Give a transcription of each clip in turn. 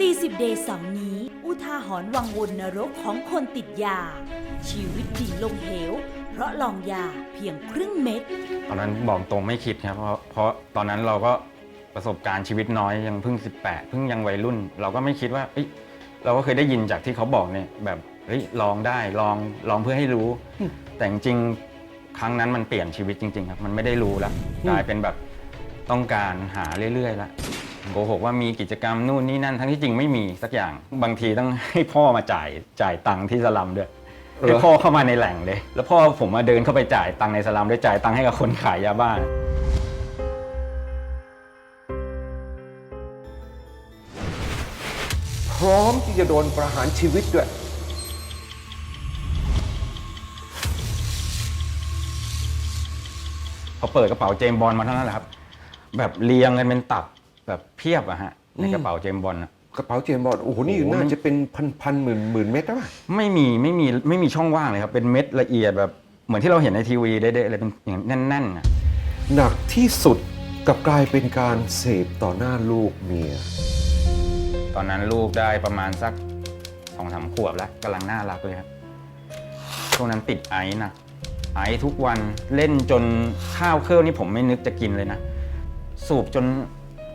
ตีสิบเดย์เสาร์นี้ อุทาหรณ์วังวนนรกของคนติดยา ชีวิตดิ่งลงเหว เพราะลองยาเพียงครึ่งเม็ด ตอนนั้นบอกตรงไม่คิดครับ เพราะเพราะตอนนั้นเราก็ประสบการณ์ชีวิตน้อยยังเพิ่ง 18 เพิ่งยังวัยรุ่น เราก็ไม่คิดว่าเอ้ยเราก็เคยได้ยินจากที่เขาบอกเนี่ยแบบเฮ้ยลองได้ลองลองเพื่อให้รู้ แต่จริงๆครั้งนั้นมันเปลี่ยนชีวิตจริง ๆ ครับ มันไม่ได้รู้แล้วกลายเป็นแบบต้องการหาเรื่อยๆแล้ว โกหกว่ามีกิจกรรมนู่นนี่นั่นทั้งที่จริงไม่มีสักอย่าง บางทีต้องให้พ่อมาจ่ายจ่ายตังค์ที่สลัมด้วยเหรอให้พ่อเข้ามาในแหล่งเลย แล้วพ่อผมมาเดินเข้าไปจ่ายตังค์ในสลัมด้วยจ่ายตังค์ให้กับคนขายยาบ้าพร้อมที่จะโดนประหารชีวิตด้วย พอเปิดกระเป๋าเจมส์บอลมาเท่านั้นแหละครับ แบบเรียงกันเป็นตับ แบบเพียบอะฮะในกระเป๋าเจมส์บอลอะกระเป๋าเจมส์บอลโอ้โหนี่โอ้โหน่ามันจะเป็นพันพันหมื่นหมื่นเม็ดแล้วป่ะไม่มีไม่มีไม่มีช่องว่างเลยครับเป็นเม็ดละเอียดแบบเหมือนที่เราเห็นในทีวีเด้ๆเลยเป็นอย่างแน่นๆอะหนักที่สุดกลับกลายเป็นการเสพต่อหน้าลูกเมีย ตอนนั้นลูกได้ประมาณสักสองสามขวบแล้วกำลังน่ารักเลยครับช่วงนั้นติดไอซ์นะไอซ์ทุกวันเล่นจนข้าวเครื่องนี่ผมไม่นึกจะกินเลยนะ สูบจน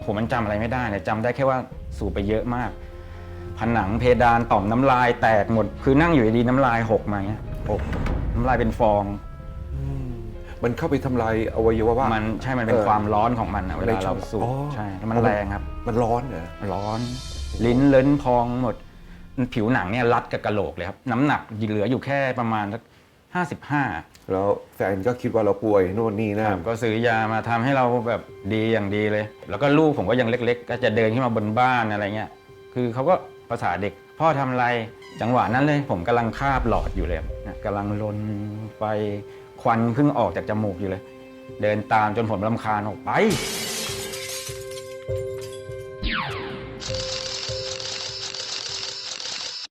ผมมันจำอะไรไม่ได้เลยจำได้แค่ว่าสูบไปเยอะมาก ผนังเพดานต่อมน้ำลายแตกหมด คือนั่งอยู่ดีๆน้ำลายหกมาเงี้ยหกน้ำลายเป็นฟอง มันเข้าไปทำลายอวัยวะว่ามันใช่มันเป็นเออความร้อนของมันอะเวในลาช่อเรางสูบอ๋อ ใช่แล้วมันแรงครับ มันร้อนเหรอ ร้อน ลิ้นเลิ้นพองหมด ผิวหนังเนี่ยรัดกับกระโหลกเลยครับ น้ำหนักเหลืออยู่แค่ประมาณสัก ห้าสิบห้าแล้วแฟนก็คิดว่าเราป่วยโน่นนี่นั่น ก็ซื้อยามาทำให้เราแบบดีอย่างดีเลย แล้วก็ลูกผมก็ยังเล็ก ๆ ก็จะเดินขึ้นมาบนบ้านอะไรเงี้ย คือเขาก็ภาษาเด็ก พ่อทำอะไร จังหวะนั้นเลยผมกำลังคาบหลอดอยู่เลยนะกำลังลนไปควันเพิ่งออกจากจมูกอยู่เลย เดินตามจนผมลำคาญออกไป